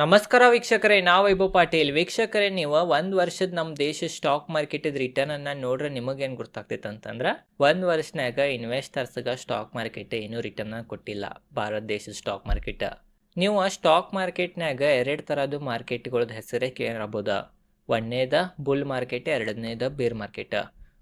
ನಮಸ್ಕಾರ ವೀಕ್ಷಕರೇ, ನಾವು ವೈಭವ್ ಪಾಟೀಲ್. ವೀಕ್ಷಕರೇ, ನೀವು ಒಂದು ವರ್ಷದ ನಮ್ಮ ದೇಶ ಸ್ಟಾಕ್ ಮಾರ್ಕೆಟಿದ ರಿಟರ್ನ್ ಅನ್ನ ನೋಡ್ರೆ ನಿಮಗೇನು ಗೊತ್ತಾಗ್ತೈತೆ ಅಂತಂದ್ರೆ, ಒಂದು ವರ್ಷನಾಗ ಇನ್ವೆಸ್ಟರ್ಸ್ಗೆ ಸ್ಟಾಕ್ ಮಾರ್ಕೆಟ್ ಏನು ರಿಟರ್ನ್ ಕೊಟ್ಟಿಲ್ಲ. ಭಾರತ ದೇಶದ ಸ್ಟಾಕ್ ಮಾರ್ಕೆಟ್ ನೀವು ಸ್ಟಾಕ್ ಮಾರ್ಕೆಟ್ನಾಗ ಎರಡು ಥರದ್ದು ಮಾರ್ಕೆಟ್ಗಳದ್ದು ಹೆಸರೇ ಕೇಳಬಹುದ ಒಂದನೇದ ಬುಲ್ ಮಾರ್ಕೆಟ್ ಎರಡನೇದ ಬೇರ್ ಮಾರ್ಕೆಟ್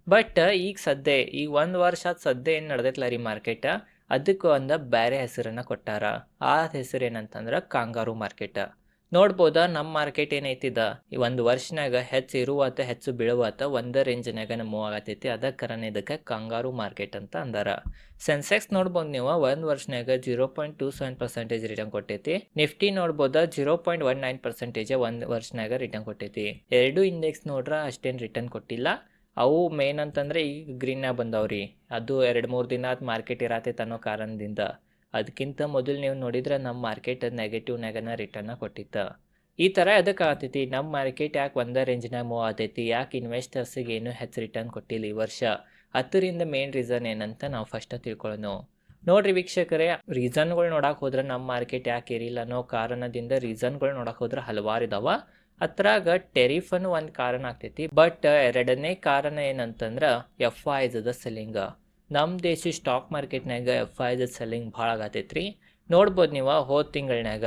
ಬಟ್ ಈಗ ಸದ್ಯ ಈಗ ಒಂದು ವರ್ಷ ಸದ್ಯ ಏನು ನಡೆದೈತಲ್ಲ ರೀ ಮಾರ್ಕೆಟ್ ಅದಕ್ಕೆ ಒಂದು ಬೇರೆ ಹೆಸರನ್ನು ಕೊಟ್ಟಾರ. ಆ ಹೆಸರು ಏನಂತಂದ್ರೆ ಕಾಂಗಾರು ಮಾರ್ಕೆಟ್ ನೋಡ್ಬೋದ? ನಮ್ಮ ಮಾರ್ಕೆಟ್ ಏನೈತಿದ? ಈ ಒಂದು ವರ್ಷನಾಗ ಹೆಚ್ಚು ಇರುವಾತ, ಹೆಚ್ಚು ಬೀಳುವಾತ ಒಂದೇ ರೇಂಜ್ನಾಗ ಮೂವ್ ಆಗತೈತಿ. ಅದ ಕಾರಣ ಇದಕ್ಕೆ ಕಂಗಾರು ಮಾರ್ಕೆಟ್ ಅಂತ ಅಂದಾರ. ಸೆನ್ಸೆಕ್ಸ್ ನೋಡ್ಬೋದು ನೀವು? ಒಂದು ವರ್ಷನಾಗ zero point two seven percentage return ಕೊಟ್ಟೈತಿ. Nifty ನೋಡ್ಬೋದ? Zero point one nine percentage ಒಂದು ವರ್ಷನಾಗ ರಿಟರ್ನ್ ಕೊಟ್ಟೈತಿ. ಎರಡು ಇಂಡೆಕ್ಸ್ ನೋಡ್ರ ಅಷ್ಟೇನು ರಿಟರ್ನ್ ಕೊಟ್ಟಿಲ್ಲ. ಅವು ಮೇನ್ ಅಂತಂದ್ರೆ ಈಗ ಗ್ರೀನ್ನಾಗ ಬಂದವ್ರಿ. ಅದು ಎರಡು ಮೂರು ದಿನ ಮಾರ್ಕೆಟ್ ಇರತೈತೆ ಅನ್ನೋ ಕಾರಣದಿಂದ. ಅದಕ್ಕಿಂತ ಮೊದಲು ನೀವು ನೋಡಿದ್ರೆ ನಮ್ಮ ಮಾರ್ಕೆಟ್ ನೆಗೆಟಿವ್ನಾಗನ ರಿಟರ್ನ ಕೊಟ್ಟಿತ್ತ. ಈ ಥರ ಅದಕ್ಕೆ ಆಗ್ತೈತಿ? ನಮ್ಮ ಮಾರ್ಕೆಟ್ ಯಾಕೆ ಒಂದೇ ರೇಂಜ್ನಾಗ ಮೂವ್ ಆಗ್ತೈತಿ? ಯಾಕೆ ಇನ್ವೆಸ್ಟರ್ಸಿಗೆ ಏನೂ ಹೆಚ್ಚು ರಿಟರ್ನ್ ಕೊಟ್ಟಿಲ್ಲ ಈ ವರ್ಷ? ಹತ್ತರಿಂದ ಮೇನ್ ರೀಸನ್ ಏನಂತ ನಾವು ಫಸ್ಟ್ ತಿಳ್ಕೊಳ್ಳೋಣ ನೋಡ್ರಿ ವೀಕ್ಷಕರೇ ರೀಸನ್ಗಳು ನೋಡಕ್ಕೆ ಹೋದ್ರೆ ನಮ್ಮ ಮಾರ್ಕೆಟ್ ಯಾಕೆ ಇರಿಲ್ಲ ಅನ್ನೋ ಕಾರಣದಿಂದ ರೀಸನ್ಗಳು ನೋಡಕ್ಕೆ ಹೋದ್ರೆ ಹಲವಾರು ಇದಾವ. ಅದ್ರಾಗ ಟೆರಿಫ್ ಅನ್ನೋ ಒಂದು ಕಾರಣ ಆಗ್ತೈತಿ. ಬಟ್ ಎರಡನೇ ಕಾರಣ ಏನಂತಂದ್ರೆ ಎಫ್ ಐ ದ ಸೆಲ್ಲಿಂಗ್ ನಮ್ಮ ದೇಶ ಸ್ಟಾಕ್ ಮಾರ್ಕೆಟ್ನಾಗ ಎಫ್ ದ ಸೆಲ್ಲಿಂಗ್ ಭಾಳ ಆಗತ್ತೈತ್ರಿ ನೋಡ್ಬೋದು ನೀವು ಹೋದ ತಿಂಗಳನ್ಯಾಗ.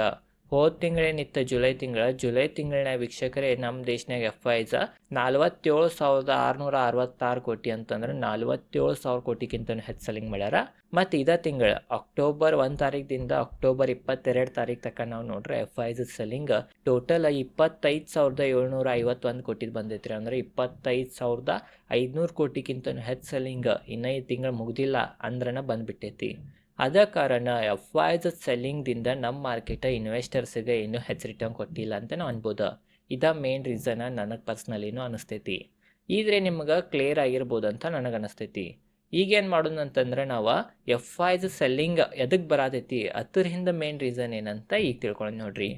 ಹೋದ ತಿಂಗಳೇನಿತ್ತು ಜುಲೈ ತಿಂಗಳ, ಜುಲೈ ತಿಂಗಳಿನ ವೀಕ್ಷಕರೇ ನಮ್ಮ ದೇಶನಾಗ ಎಫ್ ಐಸ ನಲ್ವತ್ತೇಳು ಸಾವಿರದ ಆರುನೂರ ಅರವತ್ತಾರು ಕೋಟಿ ಅಂತಂದ್ರೆ ನಲ್ವತ್ತೇಳು ಸಾವಿರ ಕೋಟಿಗಿಂತ ಹೆಚ್ಚು ಸೆಲ್ಲಿಂಗ್ ಮಾಡ್ಯಾರ. ಮತ್ತು ಇದೇ ತಿಂಗಳ ಅಕ್ಟೋಬರ್ ಒಂದು ತಾರೀಕಿಂದ ಅಕ್ಟೋಬರ್ ಇಪ್ಪತ್ತೆರಡು ತಾರೀಕು ತನಕ ನಾವು ನೋಡ್ರೆ ಎಫ್ ಐ ಸೆಲ್ಲಿಂಗ್ ಟೋಟಲ್ ಇಪ್ಪತ್ತೈದು ಸಾವಿರದ ಏಳ್ನೂರ ಐವತ್ತೊಂದು ಕೋಟಿ ಬಂದೈತ್ರಿ. ಅಂದ್ರೆ ಇಪ್ಪತ್ತೈದು ಸಾವಿರದ ಐದುನೂರು ಕೋಟಿಗಿಂತ ಹೆಚ್ಚು ಸೆಲ್ಲಿಂಗ್ ಇನ್ನೈದು ತಿಂಗಳು ಮುಗ್ದಿಲ್ಲ ಅಂದ್ರನ ಬಂದ್ಬಿಟ್ಟೈತಿ. ಅದ ಕಾರಣ ಎಫ್ ಐಸ್ ಸೆಲ್ಲಿಂಗ್ದಿಂದ ನಮ್ಮ ಮಾರ್ಕೆಟ ಇನ್ವೆಸ್ಟರ್ಸ್ಗೆ ಇನ್ನೂ ಹೆಚ್ಚು ರಿಟರ್ನ್ ಕೊಟ್ಟಿಲ್ಲ ಅಂತ ನಾವು ಅನ್ಬೋದು. ಇದ ಮೇನ್ ರೀಸನ್ ನನಗೆ ಪರ್ಸ್ನಲಿನೂ ಅನಿಸ್ತೈತಿ. ಇದ್ರೆ ನಿಮ್ಗೆ ಕ್ಲಿಯರ್ ಆಗಿರ್ಬೋದು ಅಂತ ನನಗೆ ಅನಿಸ್ತೈತಿ. ಈಗೇನು ಮಾಡೋದು ಅಂತಂದ್ರೆ ನಾವು ಎಫ್ ಐಸ್ ಸೆಲ್ಲಿಂಗ್ ಎದಕ್ಕೆ ಬರತೈತಿ? ಹಿಂದೆ ಮೇನ್ ರೀಸನ್ ಏನಂತ ಈಗ ತಿಳ್ಕೊಂಡು ನೋಡ್ರಿ.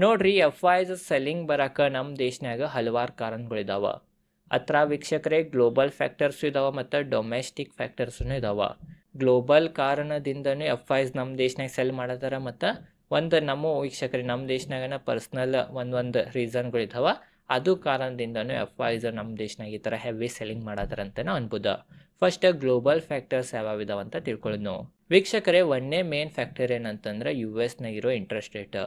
ನೋಡ್ರಿ ಎಫ್ ಐಸ್ ಸೆಲ್ಲಿಂಗ್ ಬರಕ್ಕೆ ನಮ್ಮ ದೇಶನಾಗ ಹಲವಾರು ಕಾರಣಗಳಿದಾವೆ. ಅತ್ರ ವೀಕ್ಷಕರೇ ಗ್ಲೋಬಲ್ ಫ್ಯಾಕ್ಟರ್ಸು ಇದಾವೆ ಮತ್ತು ಡೊಮೆಸ್ಟಿಕ್ ಫ್ಯಾಕ್ಟರ್ಸೂ ಇದಾವ. ಗ್ಲೋಬಲ್ ಕಾರಣದಿಂದನೇ ಎಫ್ ಐಸ್ ನಮ್ಮ ದೇಶನಾಗ ಸೆಲ್ ಮಾಡತ್ತಾರ ಮತ್ತು ಒಂದು ನಮ್ಮ ವೀಕ್ಷಕರಿಗೆ ನಮ್ಮ ದೇಶನಾಗನ ಪರ್ಸ್ನಲ್ ಒಂದೊಂದು ರೀಸನ್ಗಳಿದಾವೆ. ಅದು ಕಾರಣದಿಂದನೂ ಎಫ್ ಐಸ್ ನಮ್ಮ ದೇಶನಾಗ ಈ ಥರ ಹೆವಿ ಸೆಲ್ಲಿಂಗ್ ಮಾಡತ್ತಾರ ಅಂತ ನಾವು ಅನ್ಬೋದು. ಫಸ್ಟ್ ಗ್ಲೋಬಲ್ ಫ್ಯಾಕ್ಟರ್ಸ್ ಯಾವ್ಯಾವ ಅಂತ ತಿಳ್ಕೊಳ್ಳೋದು ವೀಕ್ಷಕರೇ, ಒಂದೇ ಮೇನ್ ಫ್ಯಾಕ್ಟರ್ ಏನಂತಂದ್ರೆ ಯು ಎಸ್ನಾಗಿರೋ ಇಂಟ್ರೆಸ್ಟ್ ರೇಟ್.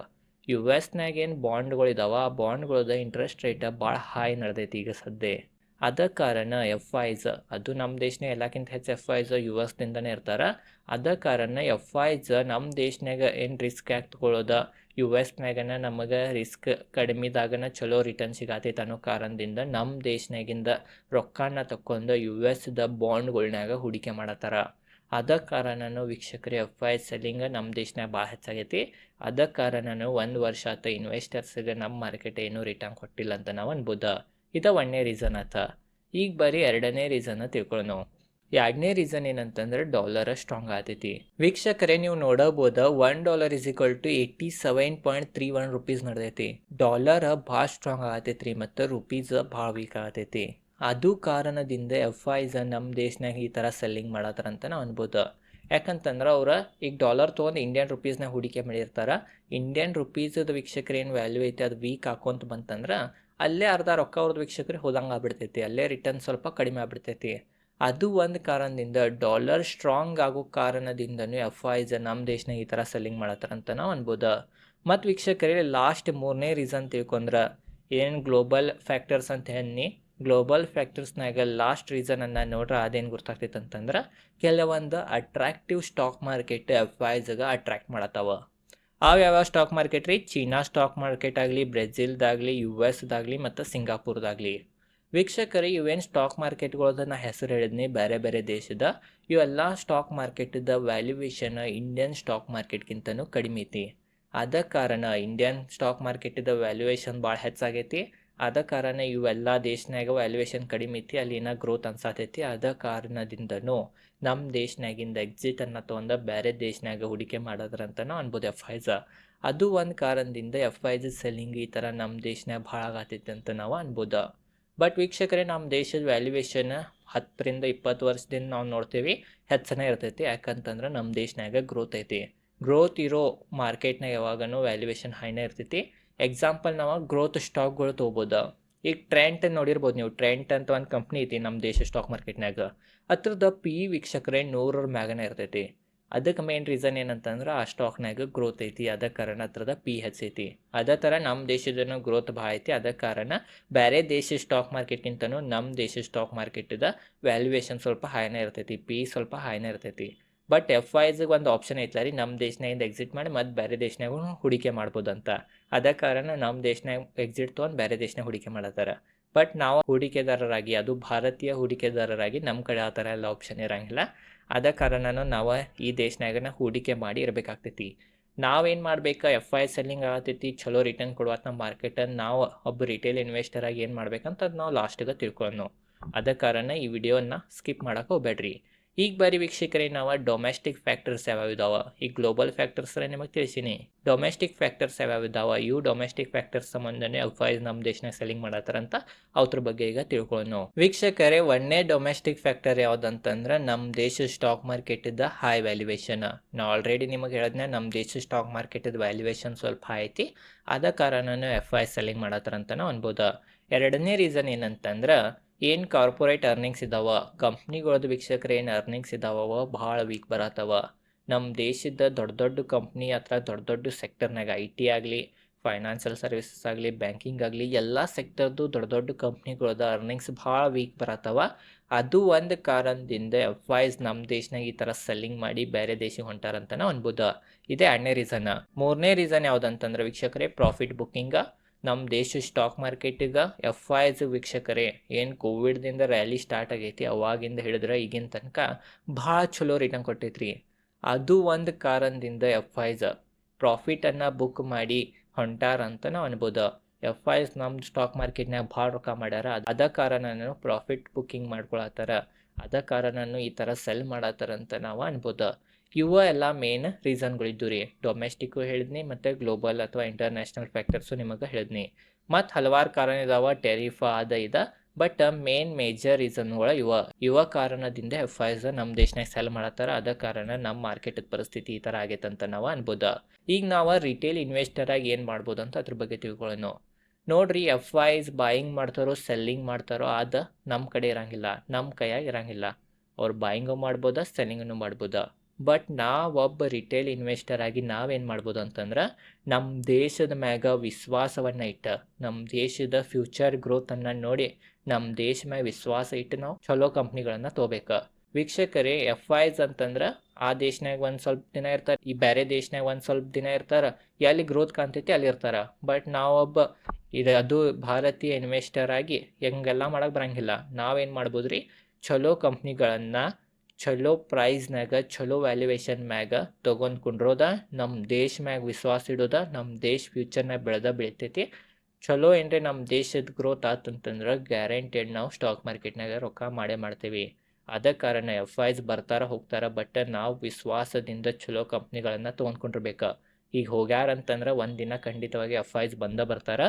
ಯು ಎಸ್ನಾಗ ಏನು ಬಾಂಡ್ಗಳಿದಾವೆ, ಆ ಬಾಂಡ್ಗಳದ ಇಂಟ್ರೆಸ್ಟ್ ರೇಟ್ ಭಾಳ ಹಾಯ್ ನಡೆದೈತಿ ಈಗ ಸದ್ಯ ಅದ ಕಾರಣ ಎಫ್ ಐಸ್ ಅದು ನಮ್ಮ ದೇಶನ ಎಲ್ಲಕ್ಕಿಂತ ಹೆಚ್ಚು ಎಫ್ ಐಸ್ ಯು ಎಸ್ದಿಂದನೇ ಇರ್ತಾರೆ. ಅದ ಕಾರಣ ಎಫ್ ಐಸ್ ನಮ್ಮ ದೇಶನಾಗ ಏನು ರಿಸ್ಕ್ ಯಾಕೆ ತಗೊಳ್ಳೋದ ಯು ಎಸ್ನಾಗನ ನಮಗೆ ರಿಸ್ಕ್ ಕಡಿಮೆದಾಗನ ಚಲೋ ರಿಟರ್ನ್ ಸಿಗತೈತೆ ಅನ್ನೋ ಕಾರಣದಿಂದ ನಮ್ಮ ದೇಶನಾಗಿಂದ ರೊಕ್ಕನ ತಕ್ಕೊಂಡು ಯು ಎಸ್ದ ಬಾಂಡ್ಗಳ್ನಾಗ ಹೂಡಿಕೆ ಮಾಡತ್ತಾರ. ಅದ ಕಾರಣನೂ ವೀಕ್ಷಕರು ಎಫ್ ಐ ಸೆಲ್ಲಿಂಗ್ ನಮ್ಮ ದೇಶನಾಗ ಭಾಳ ಹೆಚ್ಚಾಗೈತಿ. ಅದ ಕಾರಣನೂ ಒಂದು ವರ್ಷ ಆತ ಇನ್ವೆಸ್ಟರ್ಸ್ಗೆ ನಮ್ಮ ಮಾರ್ಕೆಟ್ ಏನೂ ರಿಟರ್ನ್ ಕೊಟ್ಟಿಲ್ಲ ಅಂತ ನಾವು ಅನ್ಬೋದು. ಇದ ಒಂದನೇ ರೀಸನ್ ಆತ ಈಗ ಬರೀ ಎರಡನೇ ರೀಸನ್ ತಿಳ್ಕೊಳ್ಳೋಣ ಎರಡನೇ ರೀಸನ್ ಏನಂತಂದ್ರೆ ಡಾಲರ್ ಸ್ಟ್ರಾಂಗ್ ಆಗತೈತಿ ವೀಕ್ಷಕರೇ, ನೀವು ನೋಡಬಹುದು one dollar is equal to eighty seven point three one rupees ನಡೆದೈತಿ dollar ಭಾಳ ಸ್ಟ್ರಾಂಗ್ ಆಗತೈತ್ರಿ ಮತ್ತು ರುಪೀಸ್ ಭಾಳ ವೀಕ್ ಆಗತೈತಿ ಅದು ಕಾರಣದಿಂದ ಎಫ್ ಐಸ್ ನಮ್ಮ ದೇಶನಾಗ ಈ ಥರ ಸೆಲ್ಲಿಂಗ್ ಮಾಡತ್ತಾರ ಅಂತ ನಾವು ಅನ್ಬೋದು. ಯಾಕಂತಂದ್ರೆ ಅವ್ರು ಈಗ ಡಾಲರ್ ತೊಗೊಂಡು ಇಂಡಿಯನ್ ರುಪೀಸ್ನಾಗ ಹೂಡಿಕೆ ಮಾಡಿರ್ತಾರೆ. ಇಂಡಿಯನ್ ರುಪೀಸದ ವೀಕ್ಷಕರೇನು ವ್ಯಾಲ್ಯೂ ಐತೆ, ಅದು ವೀಕ್ ಹಾಕೊಂತ ಬಂತಂದ್ರೆ ಅಲ್ಲೇ ಅರ್ಧ ರೊಕ್ಕ ಅವ್ರದ್ದು ವೀಕ್ಷಕರಿಗೆ ಹೋದಂಗೆ ಆಗ್ಬಿಡ್ತೈತಿ, ಅಲ್ಲೇ ರಿಟರ್ನ್ ಸ್ವಲ್ಪ ಕಡಿಮೆ ಆಗ್ಬಿಡ್ತೈತಿ. ಅದು ಒಂದು ಕಾರಣದಿಂದ ಡಾಲರ್ ಸ್ಟ್ರಾಂಗ್ ಆಗೋ ಕಾರಣದಿಂದನೂ ಎಫ್ ಐಸ್ ನಮ್ಮ ದೇಶನಾಗ ಈ ಥರ ಸೆಲ್ಲಿಂಗ್ ಮಾಡತ್ತಾರಂತ ನಾವು ಅನ್ಬೋದು. ಮತ್ತು ವೀಕ್ಷಕರಿಗೆ ಲಾಸ್ಟ್ ಮೂರನೇ ರೀಸನ್ ತಿಳ್ಕೊಂಡ್ರೆ ಏನು ಗ್ಲೋಬಲ್ ಫ್ಯಾಕ್ಟರ್ಸ್ ಅಂತ ಹೇಳಿ ಗ್ಲೋಬಲ್ ಫ್ಯಾಕ್ಟರ್ಸ್ನಾಗ ಲಾಸ್ಟ್ ರೀಸನನ್ನು ನೋಡ್ರೆ ಅದೇನು ಗೊತ್ತಾಗ್ತೈತೆ ಅಂತಂದ್ರೆ, ಕೆಲವೊಂದು ಅಟ್ರಾಕ್ಟಿವ್ ಸ್ಟಾಕ್ ಮಾರ್ಕೆಟ್ ಎಫ್ ಐಸ್ಗೆ ಅಟ್ರಾಕ್ಟ್ ಮಾಡತ್ತಾವ. ಯಾವ್ಯಾವ ಸ್ಟಾಕ್ ಮಾರ್ಕೆಟ್ ರೀ? ಚೀನಾ ಸ್ಟಾಕ್ ಮಾರ್ಕೆಟ್ ಆಗಲಿ, ಬ್ರೆಜಿಲ್ದಾಗಲಿ ಯು ಎಸ್ದಾಗಲಿ ಮತ್ತು ಸಿಂಗಾಪುರ್ದಾಗಲಿ. ವೀಕ್ಷಕರೇ, ಇವೇನು ಸ್ಟಾಕ್ ಮಾರ್ಕೆಟ್ಗಳದ ನಾ ಹೆಸರು ಹೇಳಿದ್ನಿ. ಬೇರೆ ಬೇರೆ ದೇಶದ. ಇವೆಲ್ಲ ಸ್ಟಾಕ್ ಮಾರ್ಕೆಟದ ವ್ಯಾಲ್ಯೂವೇಷನ್ ಇಂಡಿಯನ್ ಸ್ಟಾಕ್ ಮಾರ್ಕೆಟ್ಗಿಂತನೂ ಕಡಿಮೆ ಐತಿ. ಅದ ಕಾರಣ ಇಂಡಿಯನ್ ಸ್ಟಾಕ್ ಮಾರ್ಕೆಟ್ದ ವ್ಯಾಲ್ಯೂಯೇಷನ್ ಭಾಳ ಹೆಚ್ಚಾಗೈತಿ. ಅದ ಕಾರಣ ಇವೆಲ್ಲ ದೇಶನಾಗ ವ್ಯಾಲ್ಯೂಯೇಷನ್ ಕಡಿಮೆ ಐತಿ. ಅಲ್ಲಿನ ಗ್ರೋತ್ ಅನ್ಸಾತೈತಿ. ಅದ ಕಾರಣದಿಂದನೂ ನಮ್ಮ ದೇಶನಾಗಿಂದ ಎಕ್ಸಿಟನ್ನು ತೊಗೊಂಡ ಬೇರೆ ದೇಶನಾಗ ಹೂಡಿಕೆ ಮಾಡೋದ್ರಂತನೂ ಅನ್ಬೋದು ಎಫ್ ಐಸ್ ಅದು ಒಂದು ಕಾರಣದಿಂದ ಎಫ್ ಐ ಜಿ ಸೆಲ್ಲಿಂಗ್ ಈ ಥರ ನಮ್ಮ ದೇಶನಾಗ ಭಾಳ ಆಗತ್ತೈತೆ ಅಂತ ನಾವು ಅನ್ಬೋದು. ಬಟ್ ವೀಕ್ಷಕರೇ ನಮ್ಮ ದೇಶದ ವ್ಯಾಲ್ಯೂಯೇಷನ್ ಹತ್ತರಿಂದ ಇಪ್ಪತ್ತು ವರ್ಷದಿಂದ ನಾವು ನೋಡ್ತೀವಿ, ಹೆಚ್ಚನೇ ಇರ್ತೈತಿ. ಯಾಕಂತಂದ್ರೆ ನಮ್ಮ ದೇಶನಾಗ ಗ್ರೋತ್ ಐತಿ. ಗ್ರೋತ್ ಇರೋ ಮಾರ್ಕೆಟ್ನಾಗ ಯಾವಾಗನೂ ವ್ಯಾಲ್ಯೂಯೇಷನ್ ಹೈನೇ ಇರ್ತೈತಿ. ಎಕ್ಸಾಂಪಲ್ ನಾವು ಗ್ರೋತ್ ಸ್ಟಾಕ್ಗಳು ತೊಗೋಬೋದು. ಈಗ ಟ್ರೆಂಟ್ ನೋಡಿರ್ಬೋದು ನೀವು. ಟ್ರೆಂಟ್ ಅಂತ ಒಂದು ಕಂಪ್ನಿ ಐತಿ ನಮ್ಮ ದೇಶ ಸ್ಟಾಕ್ ಮಾರ್ಕೆಟ್ನಾಗ ಅದ್ರದ್ದು ಪಿ ವೀಕ್ಷಕರೇ ನೂರರ ಮ್ಯಾಗನೇ ಇರ್ತೈತಿ. ಅದಕ್ಕೆ ಮೇನ್ ರೀಸನ್ ಏನಂತಂದ್ರೆ ಆ ಸ್ಟಾಕ್ನಾಗ ಗ್ರೋತ್ ಐತಿ. ಅದ ಕಾರಣ ಹತ್ರದ ಪಿ ಹೆಚ್ಚೈತಿ ಅದೇ ಥರ ನಮ್ಮ ದೇಶದೂ ಗ್ರೋತ್ ಭಾಳ ಐತಿ. ಅದ ಕಾರಣ ಬೇರೆ ದೇಶ ಸ್ಟಾಕ್ ಮಾರ್ಕೆಟ್ಗಿಂತನೂ ನಮ್ಮ ದೇಶ ಸ್ಟಾಕ್ ಮಾರ್ಕೆಟ್ದ ವ್ಯಾಲ್ಯೂಯೇಷನ್ ಸ್ವಲ್ಪ ಹೈನೇ ಇರ್ತೈತಿ. ಪಿ ಸ್ವಲ್ಪ ಹೈನೇ ಇರ್ತೈತಿ. ಬಟ್ ಎಫ್ ಐಸ್ಗೆ ಒಂದು ಆಪ್ಷನ್ ಐತಲ್ಲ ರೀ ನಮ್ಮ ದೇಶನಾಗಿಂದ ಎಕ್ಸಿಟ್ ಮಾಡಿ ಮತ್ತು ಬೇರೆ ದೇಶನಾಗೂ ಹೂಡಿಕೆ ಅಂತ. ಅದ ಕಾರಣ ನಮ್ಮ ದೇಶನಾಗ ಎಕ್ಸಿಟ್ ತೊಗೊಂಡು ಬೇರೆ ದೇಶನಾಗ ಹೂಡಿಕೆ ಮಾಡತ್ತಾರ. ಬಟ್ ನಾವು ಹೂಡಿಕೆದಾರರಾಗಿ, ಅದು ಭಾರತೀಯ ಹೂಡಿಕೆದಾರರಾಗಿ ನಮ್ಮ ಕಡೆ ಆ ಥರ ಎಲ್ಲ ಆಪ್ಷನ್ ಇರಂಗಿಲ್ಲ. ಅದ ಕಾರಣನೂ ನಾವು ಈ ದೇಶನಾಗನ ಹೂಡಿಕೆ ಮಾಡಿ ಇರಬೇಕಾಗ್ತೈತಿ. ನಾವೇನು ಮಾಡ್ಬೇಕು? ಎಫ್ ಐ ಸೆಲ್ಲಿಂಗ್ ಆಗತ್ತೈತಿ ಚಲೋ ರಿಟರ್ನ್ ಕೊಡುವತ್ತ ನಮ್ಮ ಮಾರ್ಕೆಟನ್ನು ನಾವು ಒಬ್ಬ ರಿಟೇಲ್ ಇನ್ವೆಸ್ಟರ್ ಆಗಿ ಏನು ಮಾಡ್ಬೇಕಂತ ಅದು ನಾವು ಲಾಸ್ಟಿಗೆ ತಿಳ್ಕೊಂಡು ಅದ ಕಾರಣ ಈ ವಿಡಿಯೋನ ಸ್ಕಿಪ್ ಮಾಡೋಕೆ ಹೋಗ್ಬೇಡ್ರಿ ಈಗ ಬಾರಿ ವೀಕ್ಷಕರೇ, ನಾವು ಡೊಮೆಸ್ಟಿಕ್ ಫ್ಯಾಕ್ಟರ್ಸ್ ಯಾವ್ಯಾವ ಈಗ ಗ್ಲೋಬಲ್ ಫ್ಯಾಕ್ಟರ್ಸ್ ನಿಮಗೆ ತಿಳಿಸೀನಿ. ಡೊಮೆಸ್ಟಿಕ್ ಫ್ಯಾಕ್ಟರ್ಸ್ ಯಾವ್ಯಾವ ಇವು ಡೊಮೆಸ್ಟಿಕ್ ಫ್ಯಾಕ್ಟರ್ಸ್ ಸಂಬಂಧನೇ ಐ ನಮ್ಮ ದೇಶನಾಗ ಸೆಲ್ಲಿಂಗ್ ಮಾಡತ್ತಾರಂತ ಅವ್ರ ಬಗ್ಗೆ ಈಗ ತಿಳ್ಕೊಳ್ಳೋಣ ವೀಕ್ಷಕರೇ ಒಂದೇ ಡೊಮೆಸ್ಟಿಕ್ ಫ್ಯಾಕ್ಟರ್ ಯಾವ್ದಂತಂದ್ರೆ ನಮ್ಮ ದೇಶದ ಸ್ಟಾಕ್ ಮಾರ್ಕೆಟ್ ಇದ್ದ ಹೈ ವ್ಯಾಲ್ಯೂಯೇಷನ್ ನಾ ಆಲ್ರೆಡಿ ನಿಮಗೆ ಹೇಳಿದ್ನ ನಮ್ಮ ದೇಶದ ಸ್ಟಾಕ್ ಮಾರ್ಕೆಟದ ವ್ಯಾಲ್ಯೂಯೇಷನ್ ಸ್ವಲ್ಪ ಹೈ ಐತಿ. ಅದ ಕಾರಣನೂ ಎಫ್ ಐ ಸೆಲ್ಲಿಂಗ್ ಮಾಡತ್ತಾರಂತ ಅನ್ಬೋದು. ಎರಡನೇ ರೀಸನ್ ಏನಂತಂದ್ರೆ ಏನು ಕಾರ್ಪೊರೇಟ್ ಅರ್ನಿಂಗ್ಸ್ ಇದಾವ? ಕಂಪ್ನಿಗಳದ್ದು ವೀಕ್ಷಕರು ಏನು ಅರ್ನಿಂಗ್ಸ್ ಇದಾವ ಭಾಳ ವೀಕ್ ಬರತ್ತವ ನಮ್ಮ ದೇಶದ ದೊಡ್ಡ ದೊಡ್ಡ ಕಂಪ್ನಿ ಅಥವಾ ದೊಡ್ಡ ದೊಡ್ಡ ಸೆಕ್ಟರ್ನಾಗ ಐ ಟಿ ಆಗಲಿ ಫೈನಾನ್ಷಿಯಲ್ ಸರ್ವಿಸಸ್ ಆಗಲಿ ಬ್ಯಾಂಕಿಂಗ್ ಆಗಲಿ, ಎಲ್ಲ ಸೆಕ್ಟರ್ದು ದೊಡ್ಡ ದೊಡ್ಡ ಕಂಪ್ನಿಗಳದ ಅರ್ನಿಂಗ್ಸ್ ಭಾಳ ವೀಕ್ ಬರತ್ತವ ಅದು ಒಂದು ಕಾರಣದಿಂದ ಐಸ್ ನಮ್ಮ ದೇಶನಾಗ ಈ ಥರ ಸೆಲ್ಲಿಂಗ್ ಮಾಡಿ ಬೇರೆ ದೇಶಕ್ಕೆ ಹೊಂಟಾರಂತನ ಅನ್ಬೋದು. ಇದೇ ಎರಡನೇ ರೀಸನ್ ಮೂರನೇ ರೀಸನ್ ಯಾವುದಂತಂದ್ರೆ ವೀಕ್ಷಕರೇ ಪ್ರಾಫಿಟ್ ಬುಕ್ಕಿಂಗ ನಮ್ಮ ದೇಶ ಸ್ಟಾಕ್ ಮಾರ್ಕೆಟಿಗೆ ಎಫ್ ಐಸ್ ವೀಕ್ಷಕರೇ, ಏನು ಕೋವಿಡ್ದಿಂದ ರ್ಯಾಲಿ ಸ್ಟಾರ್ಟ್ ಆಗೈತಿ ಅವಾಗಿಂದ ಹೇಳಿದ್ರೆ ಈಗಿನ ತನಕ ಭಾಳ ಚಲೋ ರಿಟರ್ನ್ ಕೊಟ್ಟೈತ್ರಿ. ಅದು ಒಂದು ಕಾರಣದಿಂದ ಎಫ್ ಐಸ್ ಪ್ರಾಫಿಟನ್ನು ಬುಕ್ ಮಾಡಿ ಹೊಂಟಾರ ಅಂತ ನಾವು ಅನ್ಬೋದು. ಎಫ್ ಐಸ್ ನಮ್ಮ ಸ್ಟಾಕ್ ಮಾರ್ಕೆಟ್ನಾಗ ಭಾಳ ರೊಕ್ಕ ಮಾಡ್ಯಾರ, ಅದ ಕಾರಣನೂ ಪ್ರಾಫಿಟ್ ಬುಕ್ಕಿಂಗ್ ಮಾಡ್ಕೊಳತ್ತಾರ, ಅದ ಕಾರಣನೂ ಈ ಥರ ಸೆಲ್ ಮಾಡತ್ತಾರ ಅಂತ ನಾವು ಅನ್ಬೋದು. ಇವ ಎಲ್ಲ ಮೇನ್ ರೀಸನ್ಗಳಿದ್ದು ರೀ. ಡೊಮೆಸ್ಟಿಕ್ಕು ಹೇಳಿದ್ನಿ, ಮತ್ತು ಗ್ಲೋಬಲ್ ಅಥವಾ ಇಂಟರ್ನ್ಯಾಷನಲ್ ಫ್ಯಾಕ್ಟರ್ಸು ನಿಮಗೆ ಹೇಳಿದ್ನಿ. ಮತ್ತು ಹಲವಾರು ಕಾರಣ ಇದಾವ ಟೆರಿಫ ಅದ ಇದ ಬಟ್ ಮೇನ್ ಮೇಜರ್ ರೀಸನ್ಗಳು ಇವ. ಇವ ಕಾರಣದಿಂದ ಎಫ್ ಐಸ್ ನಮ್ಮ ದೇಶನಾಗ ಸೆಲ್ ಮಾಡತ್ತಾರ, ಅದ ಕಾರಣ ನಮ್ಮ ಮಾರ್ಕೆಟ್ ಪರಿಸ್ಥಿತಿ ಈ ಥರ ಆಗೈತೆ ಅಂತ ನಾವು ಅನ್ಬೋದು. ಈಗ ನಾವು ರಿಟೇಲ್ ಇನ್ವೆಸ್ಟರ್ ಆಗಿ ಏನು ಮಾಡ್ಬೋದು ಅಂತ ಅದ್ರ ಬಗ್ಗೆ ತಿಳ್ಕೊಳ್ಳೋಣ ನೋಡ್ರಿ ಎಫ್ ಐಸ್ ಬಾಯಿಂಗ್ ಮಾಡ್ತಾರೋ ಸೆಲ್ಲಿಂಗ್ ಮಾಡ್ತಾರೋ ಅದು ನಮ್ಮ ಕಡೆ ಇರಂಗಿಲ್ಲ ನಮ್ಮ ಕೈಯಾಗ ಇರಂಗಿಲ್ಲ. ಅವ್ರು ಬಾಯಿಂಗು ಮಾಡ್ಬೋದ ಸೆಲ್ಲಿಂಗನ್ನು ಮಾಡ್ಬೋದ. ಬಟ್ ನಾವೊಬ್ಬ ರಿಟೇಲ್ ಇನ್ವೆಸ್ಟರ್ ಆಗಿ ನಾವೇನು ಮಾಡ್ಬೋದು ಅಂತಂದ್ರೆ ನಮ್ಮ ದೇಶದ ಮ್ಯಾಗ ವಿಶ್ವಾಸವನ್ನು ಇಟ್ಟು ನಮ್ಮ ದೇಶದ ಫ್ಯೂಚರ್ ಗ್ರೋತನ್ನು ನೋಡಿ ನಮ್ಮ ದೇಶ ಮ್ಯಾಗ ವಿಶ್ವಾಸ ಇಟ್ಟು ನಾವು ಚಲೋ ಕಂಪ್ನಿಗಳನ್ನು ತೊಗೋಬೇಕು. ವೀಕ್ಷಕರೇ ಎಫ್ ಐಸ್ ಅಂತಂದ್ರೆ, ಆ ದೇಶನಾಗ ಒಂದು ಸ್ವಲ್ಪ ದಿನ ಇರ್ತಾರೆ, ಈ ಬೇರೆ ದೇಶನಾಗ ಒಂದು ಸ್ವಲ್ಪ ದಿನ ಇರ್ತಾರೆ, ಎಲ್ಲಿ ಗ್ರೋತ್ ಕಾಣ್ತೈತಿ ಅಲ್ಲಿ ಇರ್ತಾರೆ. ಬಟ್ ನಾವೊಬ್ಬ ಇದು ಅದು ಭಾರತೀಯ ಇನ್ವೆಸ್ಟರ್ ಆಗಿ ಹೆಂಗೆಲ್ಲ ಮಾಡೋಕೆ ಬರಂಗಿಲ್ಲ. ನಾವೇನು ಮಾಡ್ಬೋದು ರೀ ಚಲೋ ಕಂಪ್ನಿಗಳನ್ನು ಚಲೋ ಪ್ರೈಸ್ನಾಗ ಚಲೋ ವ್ಯಾಲ್ಯೂಯೇಷನ್ ಮ್ಯಾಗ ತೊಗೊಂಡು ಕುಂಡ್ರೋದ ನಮ್ಮ ದೇಶ ಮ್ಯಾಗ ವಿಶ್ವಾಸ ಇಡೋದ ನಮ್ಮ ದೇಶ ಫ್ಯೂಚರ್ನಾಗ ಬೆಳೆದ ಬೆಳಿತೈತಿ. ಚಲೋ ಏನ್ರಿ ನಮ್ಮ ದೇಶದ ಗ್ರೋತ್ ಆತಂತಂದ್ರೆ ಗ್ಯಾರಂಟೆಡ್ ನಾವು ಸ್ಟಾಕ್ ಮಾರ್ಕೆಟ್ನಾಗ ರೊಕ್ಕ ಮಾಡೇ ಮಾಡ್ತೀವಿ. ಅದ ಕಾರಣ ಎಫ್ ಐಸ್ ಬರ್ತಾರ ಹೋಗ್ತಾರ ಬಟ್ ನಾವು ವಿಶ್ವಾಸದಿಂದ ಚಲೋ ಕಂಪ್ನಿಗಳನ್ನು ತೊಗೊಂಡ್ಕೊಂಡಿರ್ಬೇಕು. ಈಗ ಹೋಗ್ಯಾರ ಅಂತಂದ್ರೆ ಒಂದಿನ ಖಂಡಿತವಾಗಿ ಎಫ್ ಐಸ್ ಬಂದ ಬರ್ತಾರ.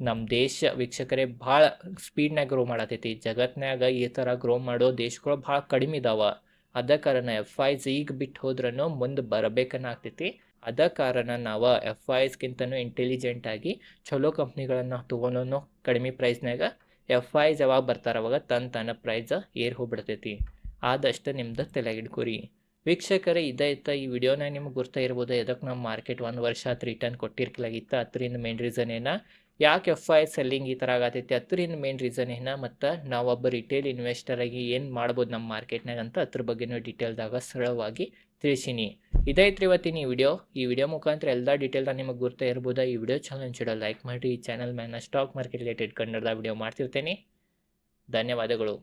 ನಮ್ಮ ದೇಶ ವೀಕ್ಷಕರೇ ಭಾಳ ಸ್ಪೀಡ್ನಾಗ ಗ್ರೋ ಮಾಡತೈತಿ. ಜಗತ್ನಾಗ ಈ ಥರ ಗ್ರೋ ಮಾಡೋ ದೇಶಗಳು ಭಾಳ ಕಡಿಮೆ ಇದಾವ. ಅದ ಕಾರಣ ಎಫ್ ಐಸ್ ಈಗ ಬಿಟ್ಟು ಹೋದ್ರೂ ಮುಂದೆ ಬರಬೇಕನ್ನ ಆಗ್ತೈತಿ. ಅದ ಕಾರಣ ನಾವು ಎಫ್ ಐಸ್ಗಿಂತನೂ ಇಂಟೆಲಿಜೆಂಟ್ ಆಗಿ ಚಲೋ ಕಂಪ್ನಿಗಳನ್ನು ತೊಗೊಂಡು ಕಡಿಮೆ ಪ್ರೈಸ್ನಾಗ ಎಫ್ ಐಸ್ ಯಾವಾಗ ಬರ್ತಾರ ಅವಾಗ ತನ್ನ ತನ್ನ ಪ್ರೈಸ್ ಏರ್ ಹೋಗ್ಬಿಡ್ತೈತಿ. ಆದಷ್ಟು ನಿಮ್ದು ತಲೆಗಿಡ್ಕೊರಿ. ವೀಕ್ಷಕರೇ ಇದೈತ ಈ ವಿಡಿಯೋನ ನಿಮ್ಗೆ ಗುರ್ತಾ ಇರ್ಬೋದು. ಎದಕ್ಕೆ ನಮ್ಮ ಮಾರ್ಕೆಟ್ ಒಂದು ವರ್ಷ ಆತು ರಿಟರ್ನ್ ಕೊಟ್ಟಿರ್ಕಲಾಗಿತ್ತು ಅದರಿಂದ ಮೇನ್ ರೀಸನ್ ಏನ? ಯಾಕೆ ಎಫ್ ಐ ಸೆಲ್ಲಿಂಗ್ ಈ ಥರ ಆಗತ್ತೈತಿ ಅದರಿಂದ ಮೇನ್ ರೀಸನ್ ಏನ ಮತ್ತು ನಾವೊಬ್ಬ ರಿಟೇಲ್ ಇನ್ವೆಸ್ಟರ್ ಆಗಿ ಏನು ಮಾಡ್ಬೋದು ನಮ್ಮ ಮಾರ್ಕೆಟ್ನಾಗ ಅಂತ ಅದ್ರ ಬಗ್ಗೆನೂ ಡೀಟೇಲ್ದಾಗ ಸರಳವಾಗಿ ತಿಳಿಸೀನಿ. ಇದೈತ್ರಿ ಇವತ್ತಿನ ಈ ವಿಡಿಯೋ ಈ ವಿಡಿಯೋ ಮುಖಾಂತರ ಎಲ್ಲ ಡೀಟೇಲ್ದಾಗ ನಿಮಗೆ ಗುರ್ತಾ ಇರ್ಬೋದು. ಈ ವಿಡಿಯೋ ಚಾನಲ್ ಅನ್ಸಿಡೋ ಲೈಕ್ ಮಾಡಿ ಈ ಚಾನಲ್ ಮೇಲೆ ಸ್ಟಾಕ್ ಮಾರ್ಕೆಟ್ ರಿಲೇಟೆಡ್ ಕನ್ನಡದ ವಿಡಿಯೋ ಮಾಡ್ತಿರ್ತೇನೆ. ಧನ್ಯವಾದಗಳು.